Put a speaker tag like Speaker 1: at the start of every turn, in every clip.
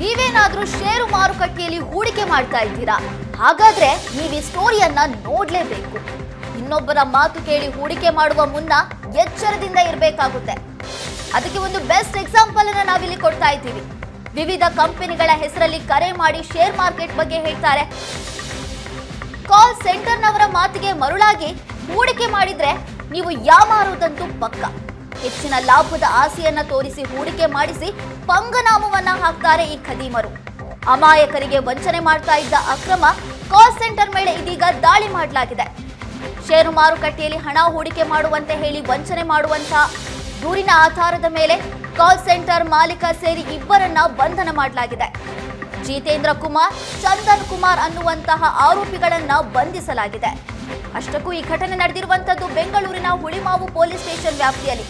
Speaker 1: ನೀವೇನಾದ್ರೂ ಷೇರು ಮಾರುಕಟ್ಟೆಯಲ್ಲಿ ಹೂಡಿಕೆ ಮಾಡ್ತಾ ಇದ್ದೀರಾ? ಹಾಗಾದ್ರೆ ನೀವು ಈ ಸ್ಟೋರಿಯನ್ನ ನೋಡ್ಲೇಬೇಕು. ಇನ್ನೊಬ್ಬರ ಮಾತು ಕೇಳಿ ಹೂಡಿಕೆ ಮಾಡುವ ಮುನ್ನ ಎಚ್ಚರದಿಂದ ಇರಬೇಕಾಗುತ್ತೆ. ಅದಕ್ಕೆ ಒಂದು ಬೆಸ್ಟ್ ಎಕ್ಸಾಂಪಲ್ ಅನ್ನ ನಾವಿಲ್ಲಿ ಕೊಡ್ತಾ ಇದ್ದೀವಿ. ವಿವಿಧ ಕಂಪನಿಗಳ ಹೆಸರಲ್ಲಿ ಕರೆ ಮಾಡಿ ಶೇರ್ ಮಾರ್ಕೆಟ್ ಬಗ್ಗೆ ಹೇಳ್ತಾರೆ. ಕಾಲ್ ಸೆಂಟರ್ನವರ ಮಾತಿಗೆ ಮರುಳಾಗಿ ಹೂಡಿಕೆ ಮಾಡಿದ್ರೆ ನೀವು ಯಾಮಾರುವುದಂತೂ ಪಕ್ಕ. ಹೆಚ್ಚಿನ ಲಾಭದ ಆಸೆಯನ್ನ ತೋರಿಸಿ ಹೂಡಿಕೆ ಮಾಡಿಸಿ ಪಂಗನಾಮವನ್ನ ಹಾಕ್ತಾರೆ ಈ ಖದೀಮರು. ಅಮಾಯಕರಿಗೆ ವಂಚನೆ ಮಾಡ್ತಾ ಇದ್ದ ಅಕ್ರಮ ಕಾಲ್ ಸೆಂಟರ್ ಮೇಲೆ ಇದೀಗ ದಾಳಿ ಮಾಡಲಾಗಿದೆ. ಷೇರು ಮಾರುಕಟ್ಟೆಯಲ್ಲಿ ಹಣ ಹೂಡಿಕೆ ಮಾಡುವಂತೆ ಹೇಳಿ ವಂಚನೆ ಮಾಡುವಂತ ದೂರಿನ ಆಧಾರದ ಮೇಲೆ ಕಾಲ್ ಸೆಂಟರ್ ಮಾಲೀಕ ಸೇರಿ ಇಬ್ಬರನ್ನ ಬಂಧನ ಮಾಡಲಾಗಿದೆ. ಜಿತೇಂದ್ರ ಕುಮಾರ್, ಚಂದನ್ ಕುಮಾರ್ ಅನ್ನುವಂತಹ ಆರೋಪಿಗಳನ್ನ ಬಂಧಿಸಲಾಗಿದೆ. ಅಷ್ಟಕ್ಕೂ ಈ ಘಟನೆ ನಡೆದಿರುವಂತದ್ದು ಬೆಂಗಳೂರಿನ ಹುಳಿಮಾವು ಪೊಲೀಸ್ ಸ್ಟೇಷನ್ ವ್ಯಾಪ್ತಿಯಲ್ಲಿ.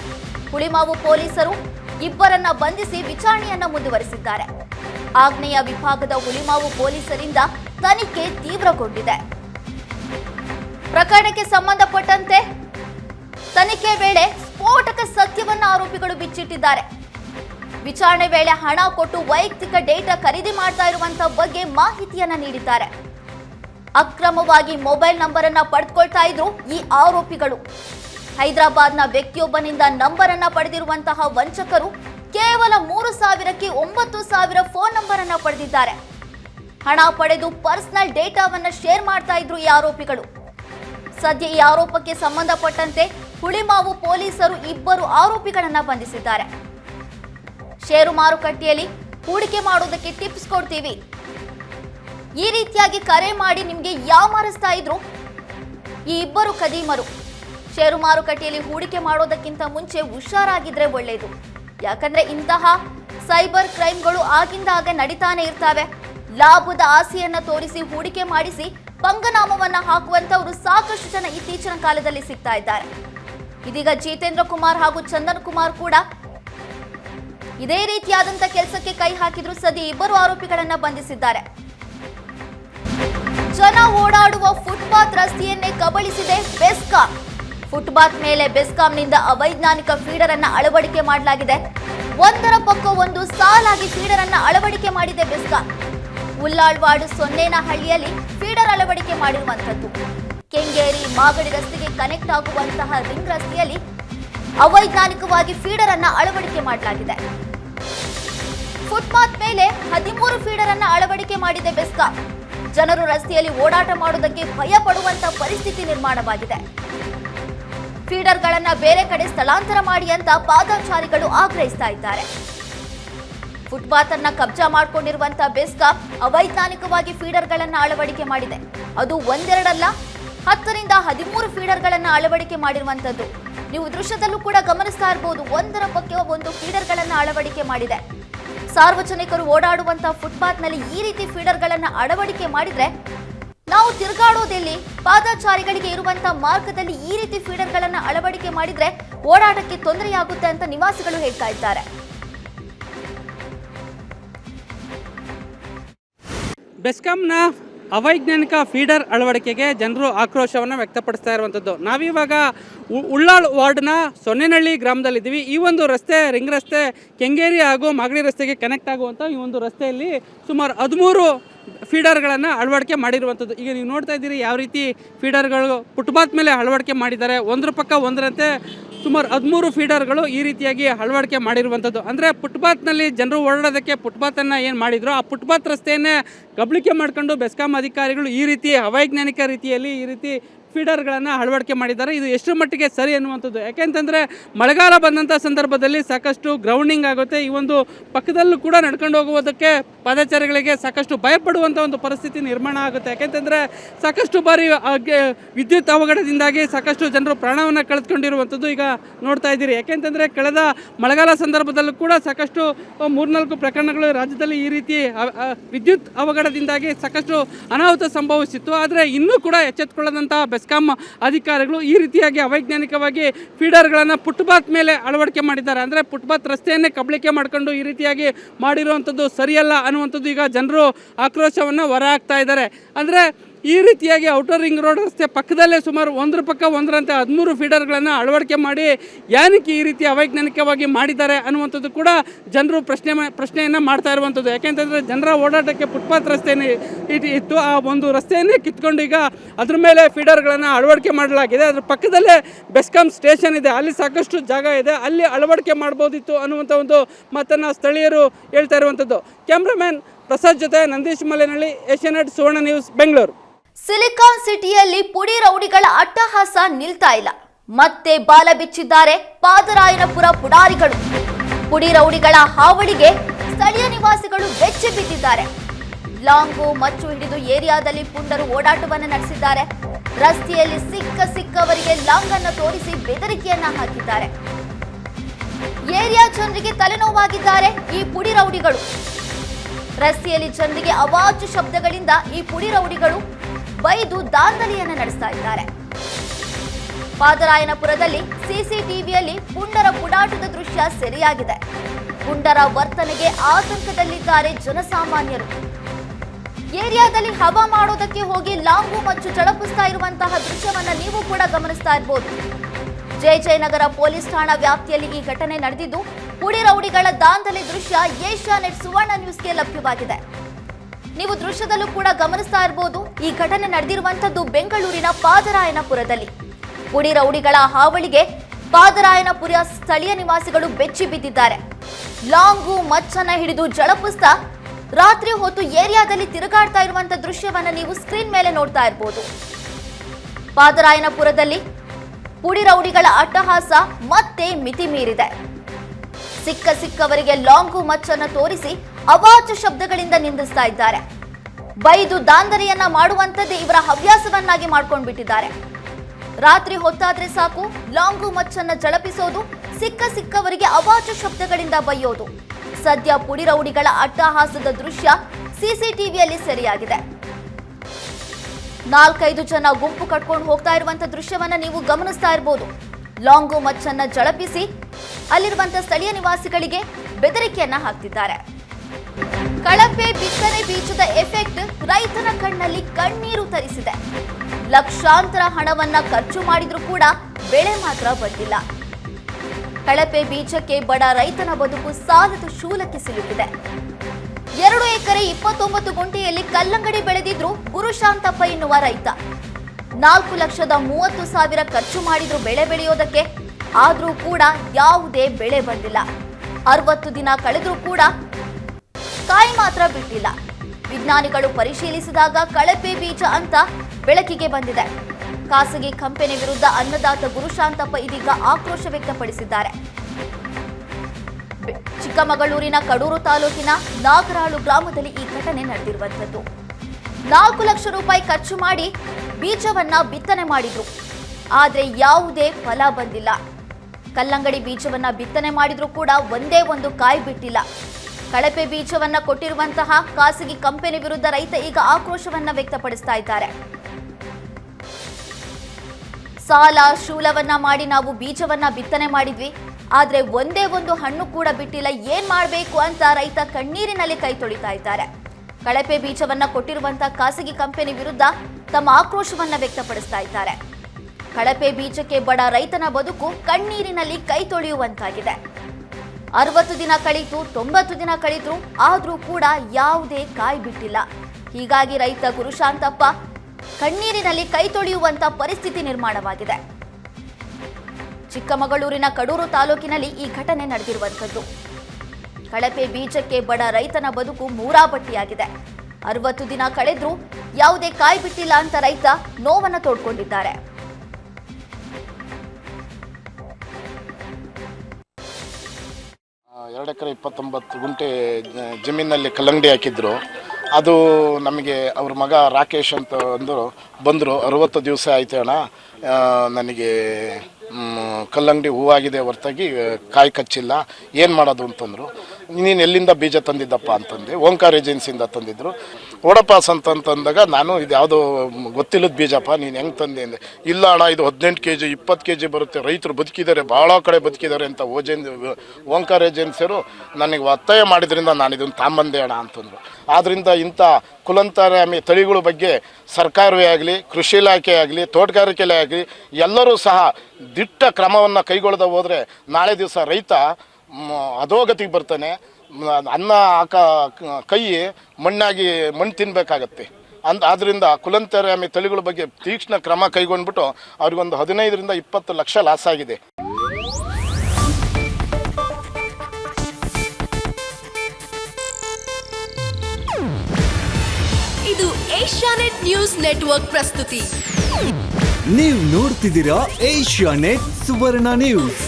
Speaker 1: ಹುಳಿಮಾವು ಪೊಲೀಸರು ಇಬ್ಬರನ್ನ ಬಂಧಿಸಿ ವಿಚಾರಣೆಯನ್ನ ಮುಂದುವರಿಸಿದ್ದಾರೆ. ಆಗ್ನೇಯ ವಿಭಾಗದ ಹುಳಿಮಾವು ಪೊಲೀಸರಿಂದ ತನಿಖೆ ತೀವ್ರಗೊಂಡಿದೆ. ಪ್ರಕರಣಕ್ಕೆ ಸಂಬಂಧಪಟ್ಟಂತೆ ತನಿಖೆ ವೇಳೆ ಸ್ಫೋಟಕ ಸತ್ಯವನ್ನ ಆರೋಪಿಗಳು ಬಿಚ್ಚಿಟ್ಟಿದ್ದಾರೆ. ವಿಚಾರಣೆ ವೇಳೆ ಹಣ ಕೊಟ್ಟು ವೈಯಕ್ತಿಕ ಡೇಟಾ ಖರೀದಿ ಮಾಡ್ತಾ ಇರುವಂತ ಬಗ್ಗೆ ಮಾಹಿತಿಯನ್ನ ನೀಡಿದ್ದಾರೆ. ಅಕ್ರಮವಾಗಿ ಮೊಬೈಲ್ ನಂಬರ್ ಅನ್ನ ಪಡೆದುಕೊಳ್ತಾ ಇದ್ರು ಈ ಆರೋಪಿಗಳು. ಹೈದರಾಬಾದ್ನ ವ್ಯಕ್ತಿಯೊಬ್ಬನಿಂದ ನಂಬರ್ ಅನ್ನ ಪಡೆದಿರುವಂತಹ ವಂಚಕರು ಕೇವಲ ಮೂರು ಸಾವಿರಕ್ಕೆ ಒಂಬತ್ತು ಸಾವಿರ ಫೋನ್ ನಂಬರ್ ಅನ್ನ ಪಡೆದಿದ್ದಾರೆ. ಹಣ ಪಡೆದು ಪರ್ಸನಲ್ ಡೇಟಾವನ್ನ ಶೇರ್ ಮಾಡ್ತಾ ಇದ್ರು ಈ ಆರೋಪಿಗಳು. ಸದ್ಯ ಈ ಆರೋಪಕ್ಕೆ ಸಂಬಂಧಪಟ್ಟಂತೆ ಹುಳಿಮಾವು ಪೊಲೀಸರು ಇಬ್ಬರು ಆರೋಪಿಗಳನ್ನ ಬಂಧಿಸಿದ್ದಾರೆ. ಷೇರು ಮಾರುಕಟ್ಟೆಯಲ್ಲಿ ಹೂಡಿಕೆ ಮಾಡೋದಕ್ಕೆ ಟಿಪ್ಸ್ ಕೊಡ್ತೀವಿ. ಈ ರೀತಿಯಾಗಿ ಕರೆ ಮಾಡಿ ನಿಮಗೆ ಯಾಮಾರಿಸ್ತಾ ಇದ್ರು? ಈ ಇಬ್ಬರು ಖದೀಮರು. ಷೇರು ಮಾರುಕಟ್ಟೆಯಲ್ಲಿ ಹೂಡಿಕೆ ಮಾಡೋದಕ್ಕಿಂತ ಮುಂಚೆ ಹುಷಾರಾಗಿದ್ರೆ ಒಳ್ಳೆಯದು ಯಾಕಂದ್ರೆ ಇಂತಹ ಸೈಬರ್ ಕ್ರೈಮ್ಗಳು ಆಗಿಂದಾಗ ನಡೀತಾನೆ ಇರ್ತವೆ. ಲಾಭದ ಆಸೆಯನ್ನ ತೋರಿಸಿ, ಹೂಡಿಕೆ ಮಾಡಿಸಿ ಪಂಗನಾಮವನ್ನ ಹಾಕುವಂತವರು ಸಾಕಷ್ಟು ಜನ ಇತ್ತೀಚಿನ ಕಾಲದಲ್ಲಿ ಸಿಗ್ತಾ ಇದ್ದಾರೆ. ಇದೀಗ ಜಿತೇಂದ್ರ ಕುಮಾರ್ ಹಾಗೂ ಚಂದನ್ ಕುಮಾರ್ ಕೂಡ ಇದೇ ರೀತಿಯಾದಂತ ಕೆಲಸಕ್ಕೆ ಕೈ ಹಾಕಿದ್ರು ಸದ್ಯ ಇಬ್ಬರು ಆರೋಪಿಗಳನ್ನ ಬಂಧಿಸಿದ್ದಾರೆ. ಜನ ಓಡಾಡುವ ಫುಟ್ಪಾತ್ ರಸ್ತೆಯನ್ನೇ ಕಬಳಿಸಿದೆ ಬೆಸ್ಕಾಂ. ಫುಟ್ಪಾತ್ ಮೇಲೆ ಬೆಸ್ಕಾಂನಿಂದ ಅವೈಜ್ಞಾನಿಕ ಫೀಡರ್ ಅನ್ನ ಅಳವಡಿಕೆ ಮಾಡಲಾಗಿದೆ. ಒಂದರ ಪಕ್ಕ ಒಂದು ಸಾಲಾಗಿ ಫೀಡರ್ ಅನ್ನ ಅಳವಡಿಕೆ ಮಾಡಿದೆ ಬೆಸ್ಕಾಂ ಉಲ್ಲಾಳ್ವಾಡು ಸೊನ್ನೇನಹಳ್ಳಿಯಲ್ಲಿ ಫೀಡರ್ ಅಳವಡಿಕೆ ಮಾಡಿರುವಂತದ್ದು ಕೆಂಗೇರಿ ಮಾಗಡಿ ರಸ್ತೆಗೆ ಕನೆಕ್ಟ್ ಆಗುವಂತಹ ರಿಂಗ್ ರಸ್ತೆಯಲ್ಲಿ ಅವೈಜ್ಞಾನಿಕವಾಗಿ ಫೀಡರ್ ಅನ್ನ ಅಳವಡಿಕೆ ಮಾಡಲಾಗಿದೆ. ಫುಟ್ಪಾತ್ ಮೇಲೆ ಹದಿಮೂರು ಫೀಡರ್ ಅನ್ನ ಅಳವಡಿಕೆ ಮಾಡಿದೆ ಬೆಸ್ಕಾಂ ಜನರು ರಸ್ತೆಯಲ್ಲಿ ಓಡಾಟ ಮಾಡುವುದಕ್ಕೆ ಭಯ ಪಡುವಂತ ಪರಿಸ್ಥಿತಿ ನಿರ್ಮಾಣವಾಗಿದೆ. ಫೀಡರ್ಗಳನ್ನ ಬೇರೆ ಕಡೆ ಸ್ಥಳಾಂತರ ಮಾಡಿ ಅಂತ ಪಾದಾಚಾರಿಗಳು ಆಗ್ರಹಿಸ್ತಾ ಇದ್ದಾರೆ. ಫುಟ್ಪಾತ್ ಅನ್ನ ಕಬ್ಜಾ ಮಾಡಿಕೊಂಡಿರುವಂತಹ ಬೆಸ್ಕಾಂ ಅವೈಜ್ಞಾನಿಕವಾಗಿ ಫೀಡರ್ಗಳನ್ನ ಅಳವಡಿಕೆ ಮಾಡಿದೆ. ಅದು ಒಂದೆರಡಲ್ಲ, ಹತ್ತರಿಂದ ಹದಿಮೂರು ಫೀಡರ್ಗಳನ್ನ ಅಳವಡಿಕೆ ಮಾಡಿರುವಂತದ್ದು. ನೀವು ದೃಶ್ಯದಲ್ಲೂ ಕೂಡ ಗಮನಿಸ್ತಾ ಇರಬಹುದು ಒಂದರ ಬಗ್ಗೆ ಒಂದು ಫೀಡರ್ಗಳನ್ನ ಅಳವಡಿಕೆ ಮಾಡಿದೆ. ಸಾರ್ವಜನಿಕರು ಓಡಾಡುವಂಥ ಫುಟ್ಪಾತ್ನಲ್ಲಿ ಈ ರೀತಿ ಫೀಡರ್ಗಳನ್ನ ಅಳವಡಿಕೆ ಮಾಡಿದ್ರೆ ನಾವು ತಿರುಗಾಡೋದೆಲ್ಲಿ. ಪಾದಚಾರಿಗಳಿಗೆ ಇರುವಂತಹ ಮಾರ್ಗದಲ್ಲಿ ಈ ರೀತಿ ಫೀಡರ್ಗಳನ್ನು ಅಳವಡಿಕೆ ಮಾಡಿದ್ರೆ ಓಡಾಟಕ್ಕೆ ತೊಂದರೆಯಾಗುತ್ತೆ ಅಂತ ನಿವಾಸಿಗಳು ಹೇಳ್ತಾ ಇದ್ದಾರೆ.
Speaker 2: ಬೆಸ್ಕಾಂನ ಅವೈಜ್ಞಾನಿಕ ಫೀಡರ್ ಅಳವಡಿಕೆಗೆ ಜನರು ಆಕ್ರೋಶವನ್ನು ವ್ಯಕ್ತಪಡಿಸ್ತಾ ಇರುವಂಥದ್ದು ನಾವಿವಾಗ ಉಳ್ಳಾಳ್ ವಾರ್ಡ್ನ ಸೊನ್ನೆನಹಳ್ಳಿ ಗ್ರಾಮದಲ್ಲಿದ್ದೀವಿ. ಈ ಒಂದು ರಸ್ತೆ, ರಿಂಗ್ ರಸ್ತೆ, ಕೆಂಗೇರಿ ಹಾಗೂ ಮಾಗಡಿ ರಸ್ತೆಗೆ ಕನೆಕ್ಟ್ ಆಗುವಂಥ ಈ ಒಂದು ರಸ್ತೆಯಲ್ಲಿ ಸುಮಾರು ಹದಿಮೂರು ಫೀಡರ್ಗಳನ್ನು ಅಳವಡಿಕೆ ಮಾಡಿರುವಂಥದ್ದು ಈಗ ನೀವು ನೋಡ್ತಾ ಇದ್ದೀರಿ ಯಾವ ರೀತಿ ಫೀಡರ್ಗಳು ಫುಟ್ಪಾತ್ ಮೇಲೆ ಅಳವಡಿಕೆ ಮಾಡಿದ್ದಾರೆ. ಒಂದರ ಪಕ್ಕ ಒಂದರಂತೆ ಸುಮಾರು ಹದಿಮೂರು ಫೀಡರ್ಗಳು ಈ ರೀತಿಯಾಗಿ ಅಳವಡಿಕೆ ಮಾಡಿರುವಂಥದ್ದು ಅಂದರೆ ಫುಟ್ಪಾತ್ನಲ್ಲಿ ಜನರು ಓಡಾಡೋದಕ್ಕೆ ಫುಟ್ಪಾತನ್ನು ಏನು ಮಾಡಿದ್ರು? ಆ ಫುಟ್ಪಾತ್ ರಸ್ತೆಯನ್ನೇ ಕಬಳಿಕೆ ಮಾಡ್ಕೊಂಡು ಬೆಸ್ಕಾಂ ಅಧಿಕಾರಿಗಳು ಈ ರೀತಿ ಅವೈಜ್ಞಾನಿಕ ರೀತಿಯಲ್ಲಿ ಈ ರೀತಿ ಫೀಡರ್ಗಳನ್ನು ಅಳವಡಿಕೆ ಮಾಡಿದ್ದಾರೆ. ಇದು ಎಷ್ಟು ಮಟ್ಟಿಗೆ ಸರಿ ಅನ್ನುವಂಥದ್ದು ಯಾಕೆಂತಂದರೆ ಮಳೆಗಾಲ ಬಂದಂಥ ಸಂದರ್ಭದಲ್ಲಿ ಸಾಕಷ್ಟು ಗ್ರೌಂಡಿಂಗ್ ಆಗುತ್ತೆ. ಈ ಒಂದು ಪಕ್ಕದಲ್ಲೂ ಕೂಡ ನಡ್ಕೊಂಡು ಹೋಗುವುದಕ್ಕೆ ಪಾದಚಾರಿಗಳಿಗೆ ಸಾಕಷ್ಟು ಭಯಪಡುವಂಥ ಒಂದು ಪರಿಸ್ಥಿತಿ ನಿರ್ಮಾಣ ಆಗುತ್ತೆ. ಯಾಕೆಂತಂದರೆ ಸಾಕಷ್ಟು ಬಾರಿ ವಿದ್ಯುತ್ ಅವಘಡದಿಂದಾಗಿ ಸಾಕಷ್ಟು ಜನರು ಪ್ರಾಣವನ್ನು ಕಳೆದುಕೊಂಡಿರುವಂಥದ್ದು ಈಗ ನೋಡ್ತಾ ಇದ್ದೀರಿ. ಯಾಕೆಂತಂದರೆ ಕಳೆದ ಮಳೆಗಾಲ ಸಂದರ್ಭದಲ್ಲೂ ಕೂಡ ಸಾಕಷ್ಟು ಮೂರ್ನಾಲ್ಕು ಪ್ರಕರಣಗಳು ರಾಜ್ಯದಲ್ಲಿ ಈ ರೀತಿ ವಿದ್ಯುತ್ ಅವಘಡದಿಂದಾಗಿ ಸಾಕಷ್ಟು ಅನಾಹುತ ಸಂಭವಿಸಿತ್ತು. ಆದರೆ ಇನ್ನೂ ಕೂಡ ಎಚ್ಚೆತ್ತುಕೊಳ್ಳದಂತಹ ಬೆಸ್ಕಾಂ ಅಧಿಕಾರಿಗಳು ಈ ರೀತಿಯಾಗಿ ಅವೈಜ್ಞಾನಿಕವಾಗಿ ಫೀಡರ್ಗಳನ್ನು ಫುಟ್ಪಾತ್ ಮೇಲೆ ಅಳವಡಿಕೆ ಮಾಡಿದ್ದಾರೆ. ಅಂದರೆ ಫುಟ್ಪಾತ್ ರಸ್ತೆಯನ್ನೇ ಕಬಳಿಕೆ ಮಾಡಿಕೊಂಡು ಈ ರೀತಿಯಾಗಿ ಮಾಡಿರುವಂಥದ್ದು ಸರಿಯಲ್ಲ ಅನ್ನುವಂಥದ್ದು ಈಗ ಜನರು ಆಕ್ರೋಶವನ್ನು ಹೊರಹಾಕ್ತಾ ಇದ್ದಾರೆ. ಅಂದರೆ ಈ ರೀತಿಯಾಗಿ ಔಟರ್ ರಿಂಗ್ ರೋಡ್ ರಸ್ತೆ ಪಕ್ಕದಲ್ಲೇ ಸುಮಾರು ಒಂದರ ಪಕ್ಕ ಒಂದರಂತೆ ಹದಿಮೂರು ಫೀಡರ್ಗಳನ್ನು ಅಳವಡಿಕೆ ಮಾಡಿ ಏನಕ್ಕೆ ಈ ರೀತಿ ಅವೈಜ್ಞಾನಿಕವಾಗಿ ಮಾಡಿದ್ದಾರೆ ಅನ್ನುವಂಥದ್ದು ಕೂಡ ಜನರು ಪ್ರಶ್ನೆ ಪ್ರಶ್ನೆಯನ್ನು ಮಾಡ್ತಾ ಇರುವಂಥದ್ದು. ಯಾಕೆಂತಂದರೆ ಜನರ ಓಡಾಟಕ್ಕೆ ಫುಟ್ಪಾತ್ ರಸ್ತೆಯೇ ಇತ್ತು. ಆ ಒಂದು ರಸ್ತೆಯನ್ನೇ ಕಿತ್ಕೊಂಡು ಈಗ ಅದ್ರ ಮೇಲೆ ಫೀಡರ್ಗಳನ್ನು ಅಳವಡಿಕೆ ಮಾಡಲಾಗಿದೆ. ಅದ್ರ ಪಕ್ಕದಲ್ಲೇ ಬೆಸ್ಕಾಂ ಸ್ಟೇಷನ್ ಇದೆ. ಅಲ್ಲಿ ಸಾಕಷ್ಟು ಜಾಗ ಇದೆ. ಅಲ್ಲಿ ಅಳವಡಿಕೆ ಮಾಡ್ಬೋದಿತ್ತು ಅನ್ನುವಂಥ ಒಂದು ಮಾತನ್ನು ಸ್ಥಳೀಯರು ಹೇಳ್ತಾ ಇರುವಂಥದ್ದು. ಕ್ಯಾಮ್ರಾಮ್ಯಾನ್ ಪ್ರಸಾದ್ ಜೊತೆ Nandish Malenahalli Asianet Suvarna news, Bengaluru.
Speaker 1: Silicon ಸಿಟಿಯಲ್ಲಿ ಪುಡಿ ರೌಡಿಗಳ ಅಟ್ಟಹಾಸ ನಿಲ್ತಾ ಇಲ್ಲ. ಮತ್ತೆ ಬಾಲ ಬಿಚ್ಚಿದ್ದಾರೆ ಪಾದರಾಯನಪುರ ಪುಡಾರಿಗಳು. ಪುಡಿ ರೌಡಿಗಳ ಹಾವಳಿಗೆ ಸ್ಥಳೀಯ ನಿವಾಸಿಗಳು ಬೆಚ್ಚಿ ಬಿದ್ದಿದ್ದಾರೆ. ಲಾಂಗು, ಮಚ್ಚು ಹಿಡಿದು ಏರಿಯಾದಲ್ಲಿ ಪುಂಡರು ಓಡಾಟವನ್ನು ನಡೆಸಿದ್ದಾರೆ. ರಸ್ತೆಯಲ್ಲಿ ಸಿಕ್ಕ ಸಿಕ್ಕವರಿಗೆ ಲಾಂಗ್ ಅನ್ನು ತೋರಿಸಿ ಬೆದರಿಕೆಯನ್ನ ಹಾಕಿದ್ದಾರೆ. ಏರಿಯಾ ಜನರಿಗೆ ತಲೆನೋವಾಗಿದ್ದಾರೆ ಈ ಪುಡಿ ರೌಡಿಗಳು. ರಸ್ತೆಯಲ್ಲಿ ಜನರಿಗೆ ಅವಾಚು ಶಬ್ದಗಳಿಂದ ಈ ಪುಡಿ ರೌಡಿಗಳು ಬೈದು ದಾಂಧಲಿಯನ್ನು ನಡೆಸ್ತಾ ಇದ್ದಾರೆ. ಪಾದರಾಯನಪುರದಲ್ಲಿ ಸಿಸಿಟಿವಿಯಲ್ಲಿ ಪುಂಡರ ಪುಡಾಟದ ದೃಶ್ಯ ಸೆರೆಯಾಗಿದೆ. ಪುಂಡರ ವರ್ತನೆಗೆ ಆತಂಕದಲ್ಲಿದ್ದಾರೆ ಜನಸಾಮಾನ್ಯರು. ಏರಿಯಾದಲ್ಲಿ ಹವಾ ಮಾಡೋದಕ್ಕೆ ಹೋಗಿ ಲಾಂಗು ಮಚ್ಚು ಚಳಪಿಸ್ತಾ ಇರುವಂತಹ ದೃಶ್ಯವನ್ನ ನೀವು ಕೂಡ ಗಮನಿಸ್ತಾ ಇರಬಹುದು ಜಯನಗರ ಪೊಲೀಸ್ ಠಾಣಾ ವ್ಯಾಪ್ತಿಯಲ್ಲಿ ಈ ಘಟನೆ ನಡೆದಿದ್ದು ಪುಡಿ ರೌಡಿಗಳ ದಾಂಧಲೆ ದೃಶ್ಯ ಏಷ್ಯಾನೆಟ್ ಸುವರ್ಣ ನ್ಯೂಸ್ಗೆ ಲಭ್ಯವಾಗಿದೆ. ನೀವು ದೃಶ್ಯದಲ್ಲೂ ಕೂಡ ಗಮನಿಸ್ತಾ ಇರಬಹುದು ಈ ಘಟನೆ ನಡೆದಿರುವಂತದ್ದು ಬೆಂಗಳೂರಿನ ಪಾದರಾಯನಪುರದಲ್ಲಿ. ಪುಡಿ ರೌಡಿಗಳ ಹಾವಳಿಗೆ ಪಾದರಾಯನಪುರ ಸ್ಥಳೀಯ ನಿವಾಸಿಗಳು ಬೆಚ್ಚಿ ಬಿದ್ದಿದ್ದಾರೆ. ಲಾಂಗು ಮಚ್ಚನ ಹಿಡಿದು ಜಳಪುಸ್ತ ರಾತ್ರಿ ಹೊತ್ತು ಏರಿಯಾದಲ್ಲಿ ತಿರುಗಾಡ್ತಾ ಇರುವಂತ ದೃಶ್ಯವನ್ನ ನೀವು ಸ್ಕ್ರೀನ್ ಮೇಲೆ ನೋಡ್ತಾ ಇರಬಹುದು ಪಾದರಾಯನಪುರದಲ್ಲಿ ಪುಡಿ ರೌಡಿಗಳ ಅಟ್ಟಹಾಸ ಮತ್ತೆ ಮಿತಿ ಮೀರಿದೆ ಸಿಕ್ಕ ಸಿಕ್ಕವರಿಗೆ ಲಾಂಗು ಮಚ್ಚನ್ನು ತೋರಿಸಿ ಅವಾಚ ಶಬ್ದಗಳಿಂದ ನಿಂದಿಸ್ತಾ ಇದ್ದಾರೆ. ಬೈದು ದಾಂದರಿಯನ್ನ ಮಾಡುವಂಥದ್ದೇ ಇವರ ಹವ್ಯಾಸವನ್ನಾಗಿ ಮಾಡ್ಕೊಂಡು ಬಿಟ್ಟಿದ್ದಾರೆ ರಾತ್ರಿ ಹೊತ್ತಾದ್ರೆ ಸಾಕು, ಲಾಂಗು ಮಚ್ಚನ್ನ ಜಳಪಿಸೋದು, ಸಿಕ್ಕ ಸಿಕ್ಕವರಿಗೆ ಅವಾಚ ಶಬ್ದಗಳಿಂದ ಬೈಯೋದು. ಸದ್ಯ ಪುಡಿ ರೌಡಿಗಳ ಅಟ್ಟಹಾಸದ ದೃಶ್ಯ ಸಿಸಿಟಿವಿಯಲ್ಲಿ ಸೆರೆಯಾಗಿದೆ. ನಾಲ್ಕೈದು ಜನ ಗುಂಪು ಕಟ್ಕೊಂಡು ಹೋಗ್ತಾ ಇರುವಂತ ದೃಶ್ಯವನ್ನ ನೀವು ಗಮನಿಸ್ತಾ ಇರಬಹುದು ಲಾಂಗು ಮಚ್ಚನ್ನ ಜಳಪಿಸಿ ಅಲ್ಲಿರುವಂತ ಸ್ಥಳೀಯ ನಿವಾಸಿಗಳಿಗೆ ಬೆದರಿಕೆಯನ್ನ ಹಾಕ್ತಿದ್ದಾರೆ. ಕಳಪೆ ಬಿತ್ತನೆ ಬೀಜದ ಎಫೆಕ್ಟ್ ರೈತನ ಕಣ್ಣಲ್ಲಿ ಕಣ್ಣೀರು ತರಿಸಿದೆ. ಲಕ್ಷಾಂತರ ಹಣವನ್ನ ಖರ್ಚು ಮಾಡಿದ್ರೂ ಕೂಡ ಬೆಳೆ ಮಾತ್ರ ಬಂದಿಲ್ಲ. ಕಳಪೆ ಬೀಜಕ್ಕೆ ಬಡ ರೈತನ ಬದುಕು ಸಾಲದ ಶೂಲಕ್ಕೆ ಸಿಲುಕಿದೆ. ಎರಡು ಎಕರೆ ಇಪ್ಪತ್ತೊಂಬತ್ತು ಗುಂಟೆಯಲ್ಲಿ ಕಲ್ಲಂಗಡಿ ಬೆಳೆದಿದ್ರು ಗುರುಶಾಂತಪ್ಪ ಎನ್ನುವ ರೈತ ನಾಲ್ಕು ಲಕ್ಷದ ಮೂವತ್ತು ಸಾವಿರ ಖರ್ಚು ಮಾಡಿದ್ರು ಬೆಳೆ ಬೆಳೆಯೋದಕ್ಕೆ ಆದರೂ ಕೂಡ ಯಾವುದೇ ಬೆಳೆ ಬಂದಿಲ್ಲ. ಅರವತ್ತು ದಿನ ಕಳೆದರೂ ಕೂಡ ಕಾಯಿ ಮಾತ್ರ ಬಿಟ್ಟಿಲ್ಲ. ವಿಜ್ಞಾನಿಗಳು ಪರಿಶೀಲಿಸಿದಾಗ ಕಳಪೆ ಬೀಜ ಅಂತ ಬೆಳಕಿಗೆ ಬಂದಿದೆ. ಖಾಸಗಿ ಕಂಪನಿ ವಿರುದ್ಧ ಅನ್ನದಾತ ಗುರುಶಾಂತಪ್ಪ ಇದೀಗ ಆಕ್ರೋಶ ವ್ಯಕ್ತಪಡಿಸಿದ್ದಾರೆ. ಚಿಕ್ಕಮಗಳೂರಿನ ಕಡೂರು ತಾಲೂಕಿನ ನಾಗರಾಳು ಗ್ರಾಮದಲ್ಲಿ ಈ ಘಟನೆ ನಡೆದಿರುವಂಥದ್ದು. ನಾಲ್ಕು ಲಕ್ಷ ರೂಪಾಯಿ ಖರ್ಚು ಮಾಡಿ ಬೀಜವನ್ನ ಬಿತ್ತನೆ ಮಾಡಿದ್ರು. ಆದರೆ ಯಾವುದೇ ಫಲ ಬಂದಿಲ್ಲ. ಕಲ್ಲಂಗಡಿ ಬೀಜವನ್ನ ಬಿತ್ತನೆ ಮಾಡಿದ್ರು ಕೂಡ ಒಂದೇ ಒಂದು ಕಾಯಿ ಬಿಟ್ಟಿಲ್ಲ. ಕಳಪೆ ಬೀಜವನ್ನ ಕೊಟ್ಟಿರುವಂತಹ ಖಾಸಗಿ ಕಂಪನಿ ವಿರುದ್ಧ ರೈತ ಈಗ ಆಕ್ರೋಶವನ್ನ ವ್ಯಕ್ತಪಡಿಸ್ತಾ ಇದ್ದಾರೆ. ಸಾಲ, ಶೂಲವನ್ನ ಮಾಡಿ ನಾವು ಬೀಜವನ್ನ ಬಿತ್ತನೆ ಮಾಡಿದ್ವಿ. ಆದ್ರೆ ಒಂದೇ ಒಂದು ಹಣ್ಣು ಕೂಡ ಬಿಟ್ಟಿಲ್ಲ. ಏನ್ ಮಾಡಬೇಕು ಅಂತ ರೈತ ಕಣ್ಣೀರಿನಲ್ಲಿ ಕೈ ತೊಳಿತಾ ಇದ್ದಾರೆ. ಕಳಪೆ ಬೀಜವನ್ನ ಕೊಟ್ಟಿರುವಂತಹ ಖಾಸಗಿ ಕಂಪನಿ ವಿರುದ್ಧ ತಮ್ಮ ಆಕ್ರೋಶವನ್ನ ವ್ಯಕ್ತಪಡಿಸ್ತಾ ಇದ್ದಾರೆ. ಕಳಪೆ ಬೀಜಕ್ಕೆ ಬಡ ರೈತನ ಬದುಕು ಕಣ್ಣೀರಿನಲ್ಲಿ ಕೈ ತೊಳೆಯುವಂತಾಗಿದೆ. ಅರವತ್ತು ದಿನ ಕಳೀತು, ತೊಂಬತ್ತು ದಿನ ಕಳೀತು, ಆದರೂ ಕೂಡ ಯಾವುದೇ ಕಾಯಿ ಬಿಟ್ಟಿಲ್ಲ. ಹೀಗಾಗಿ ರೈತ ಗುರುಶಾಂತಪ್ಪ ಕಣ್ಣೀರಿನಲ್ಲಿ ಕೈ ತೊಳೆಯುವಂತ ಪರಿಸ್ಥಿತಿ ನಿರ್ಮಾಣವಾಗಿದೆ. ಚಿಕ್ಕಮಗಳೂರಿನ ಕಡೂರು ತಾಲೂಕಿನಲ್ಲಿ ಈ ಘಟನೆ ನಡೆದಿರುವಂಥದ್ದು. ಕಳಪೆ ಬೀಜಕ್ಕೆ ಬಡ ರೈತನ ಬದುಕು ಮೂರಾಬಟ್ಟಿಯಾಗಿದೆ. ಅರವತ್ತು ದಿನ ಕಳೆದ್ರೂ ಯಾವುದೇ ಕಾಯಿ ಬಿಟ್ಟಿಲ್ಲ ಅಂತ ರೈತ ನೋವನ್ನು ತೋಡ್ಕೊಂಡಿದ್ದಾರೆ.
Speaker 3: ಎರಡು ಎಕರೆ ಇಪ್ಪತ್ತೊಂಬತ್ತು ಗುಂಟೆ ಜಮೀನಲ್ಲಿ ಕಲ್ಲಂಗಡಿ ಹಾಕಿದ್ರು. ಅದು ನಮಗೆ ಅವ್ರ ಮಗ ರಾಕೇಶ್ ಅಂತ ಅಂದರು ಬಂದರು. ಅರುವತ್ತು ದಿವಸ ಆಯ್ತು ಅಣ್ಣ. ನನಗೆ ಕಲ್ಲಂಗಡಿ ಹೂವಾಗಿದೆ ಹೊರತಾಗಿ, ಕಾಯಿ ಕಚ್ಚಿಲ್ಲ. ಏನು ಮಾಡೋದು ಅಂತಂದರು. ನೀನು ಎಲ್ಲಿಂದ ಬೀಜ ತಂದಿದ್ದಪ್ಪ ಅಂತಂದು. ಓಂಕಾರ ಏಜೆನ್ಸಿಯಿಂದ ತಂದಿದ್ರು. ಓಡಪಾಸ್ ಅಂತಂತಂದಾಗ ನಾನು ಇದು ಯಾವುದೋ ಗೊತ್ತಿಲ್ಲದ ಬೀಜಪ್ಪ, ನೀನು ಹೆಂಗೆ ತಂದೆ ಅಂದೆ. ಇಲ್ಲ ಅಣ್ಣ, ಇದು ಹದಿನೆಂಟು ಕೆ ಜಿ ಇಪ್ಪತ್ತು ಕೆ ಜಿ ಬರುತ್ತೆ. ರೈತರು ಬದುಕಿದ್ದಾರೆ, ಭಾಳ ಕಡೆ ಬದುಕಿದ್ದಾರೆ ಅಂತ ಓಜೆನ್ ಓಂಕಾರ ಏಜೆನ್ಸಿಯವರು ನನಗೆ ಒತ್ತಾಯ ಮಾಡಿದ್ರಿಂದ ನಾನು ಇದನ್ನು ತಾಂಬಂದೆ ಅಣ್ಣ ಅಂತಂದರು. ಆದ್ದರಿಂದ ಇಂಥ ಕುಲಂತರಾಮಿ ತಳಿಗಳ ಬಗ್ಗೆ ಸರ್ಕಾರವೇ ಆಗಲಿ, ಕೃಷಿ ಇಲಾಖೆ ಆಗಲಿ ತೋಟಗಾರಿಕೆ ಆಗಲಿ, ಎಲ್ಲರೂ ಸಹ ದಿಟ್ಟ ಕ್ರಮವನ್ನು ಕೈಗೊಳ್ಳದೆ ಹೋದರೆ ನಾಳೆ ದಿವಸ ರೈತ ಅಧೋಗತಿಗೆ ಬರ್ತಾನೆ. ಅನ್ನ ಹಾಕ ಕೈ ಮಣ್ಣಾಗಿ ಮಣ್ಣು ತಿನ್ನಬೇಕಾಗತ್ತೆ ಅಂದ್ ಆದ್ದರಿಂದ ಕುಲಂತರಾಮಿ ತಳಿಗಳ ಬಗ್ಗೆ ತೀಕ್ಷ್ಣ ಕ್ರಮ ಕೈಗೊಂಡ್ಬಿಟ್ಟು ಅವ್ರಿಗೊಂದು ಹದಿನೈದರಿಂದ ಇಪ್ಪತ್ತು ಲಕ್ಷ ಲಾಸ್ ಆಗಿದೆ.
Speaker 4: ಇದು ಏಷ್ಯಾನೆಟ್ ನ್ಯೂಸ್ ನೆಟ್ವರ್ಕ್ ಪ್ರಸ್ತುತಿ.
Speaker 5: ನೀವು ನೋಡ್ತಿದ್ದೀರಾ ಏಷ್ಯಾ ನೆಟ್ ಸುವರ್ಣ ನ್ಯೂಸ್.